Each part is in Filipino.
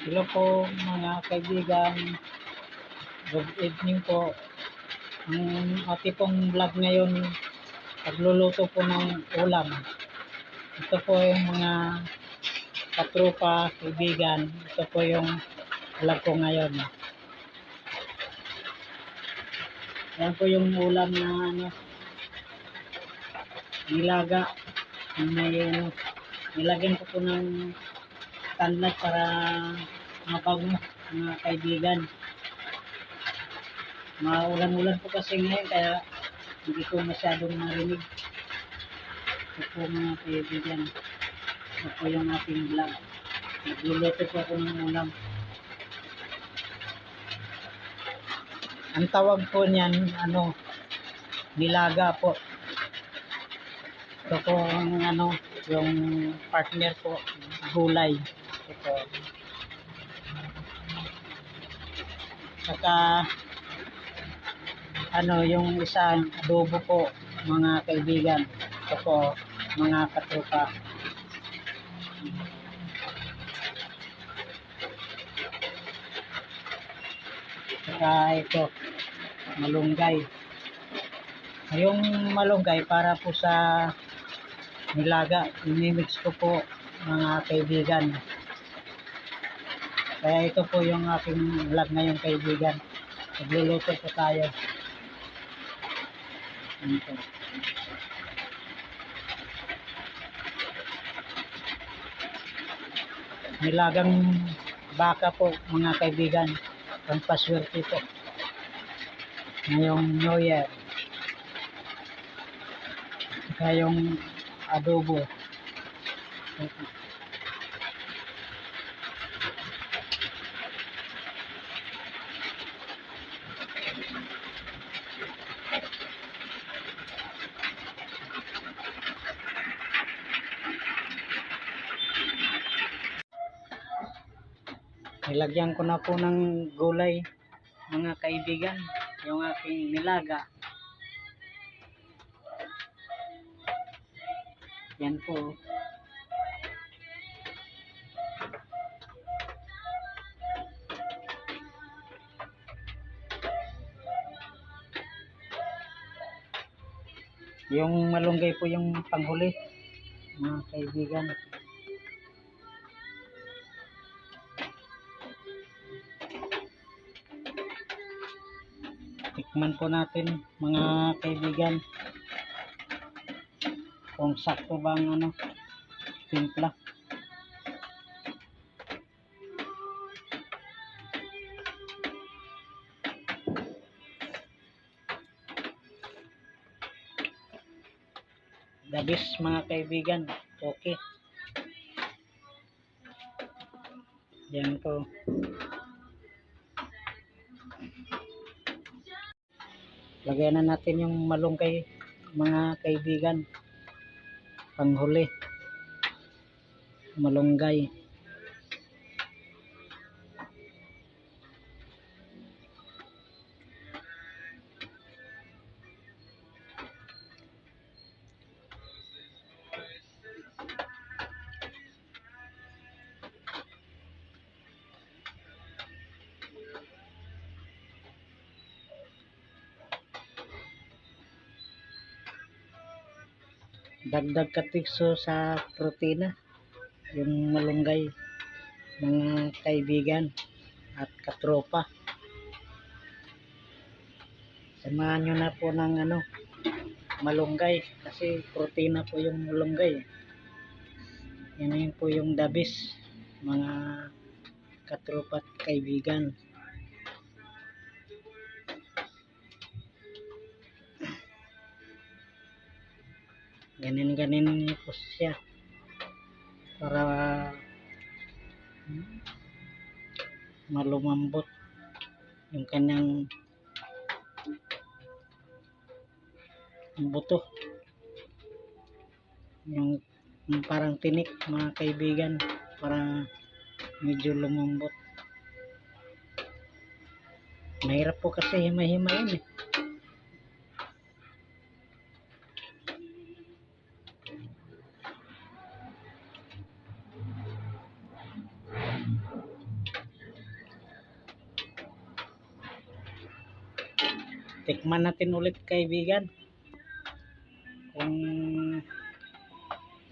Hello po mga kaibigan. Good evening po. Ang ati pong vlog ngayon, pagluluto po ng ulam. Ito po yung mga katrupa, kaibigan. Ito po yung vlog ko ngayon. Yan po yung ulam na ano, nilaga. May ano, nilagyan ko po ng tanlad para mabango mga kaibigan. Maulan-ulan po kasi ngayon kaya hindi ko masyadong marinig. Ito po mga kaibigan. Ito po yung ating vlog. Nagluluto po ako ng ulam. Ang tawag po niyan, ano, nilaga po. Ito po ang ano, yung partner po, gulay. Ito. Saka, ano, yung isang adobo po, mga kaibigan. Ito po, mga katrupa. Saka ito, malunggay. Yung malunggay para po sa nilaga, inimix ko po mga kaibigan. Kaya ito po yung aking vlog ngayon kaibigan. Nagluluto po tayo. Ito. Nilagang baka po mga kaibigan. Pampaswerte po. Ngayong New Year. Saka yung adobo. Nilagyan ko na po ng gulay mga kaibigan yung aking nilaga. Yan po. Yung malunggay po yung panghuli mga kaibigan tikman po natin mga kaibigan. Kung sakto bang ano timpla. Dabis mga kaibigan. Okay. Yan po lagyan na natin yung malunggay mga kaibigan. Panghuli. Malunggay dagdag katikso sa protina yung malunggay mga kaibigan at katropa. Samahan nyo na po ng ano malunggay kasi protina po yung malunggay. Yan po yung dabis mga katropa at kaibigan ganin ganin niyo po siya. Para hmm, malumambot yung kanyang buto. Yung, parang tinik mga kaibigan para medyo lumambot. Mahirap po kasi himay-himay yun eh Tikman natin ulit kaibigan. Kung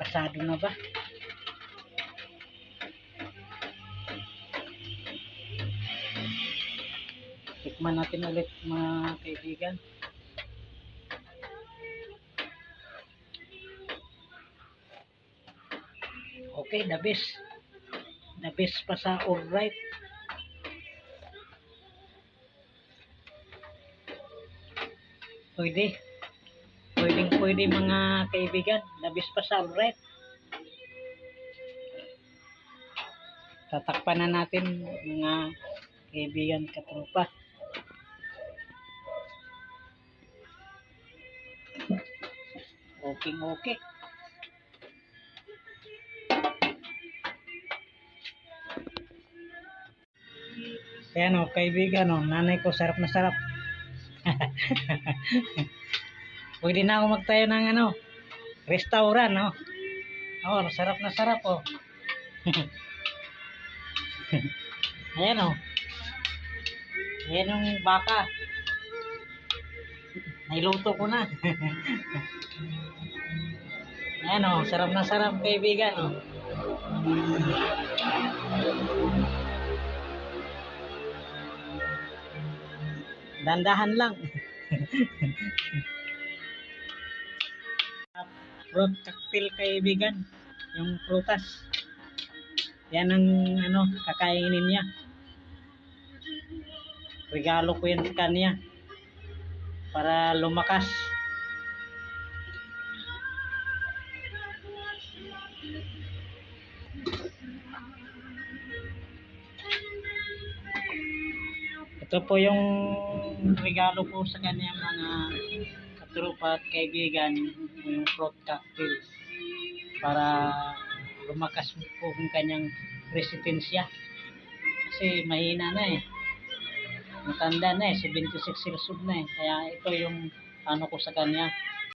pasado na ba. Tikman natin ulit mga kaibigan. Okay, the best. The best pa sa alright. Pwede. Pwedeng pwede mga kaibigan. Best pa sa alright. Tatakpan na natin mga kaibigan katropa. Okay, okay. Ayan o, kaibigan o, nanay ko, sarap na sarap. Pwede na ako magtayo ng ano, restaurant, no? Oh, sarap na sarap, oh. Ayan, oh. Ayan yung baka. Nailuto ko na. Ayan, oh. Sarap na sarap, kaibigan, oh. Dandahan lang. Fruit cocktail kaibigan. Yung prutas. Yan ang ano, kakainin niya. Regalo ko yan sa kanya. Para lumakas. Ito po yung regalo ko sa kanya mga katropa at kaibigan, yung fruit cocktail para lumakas po yung kanyang resistensya. Kasi mahina na eh. Matanda na eh, 76 years old na eh. Kaya ito yung ano ko sa kanya,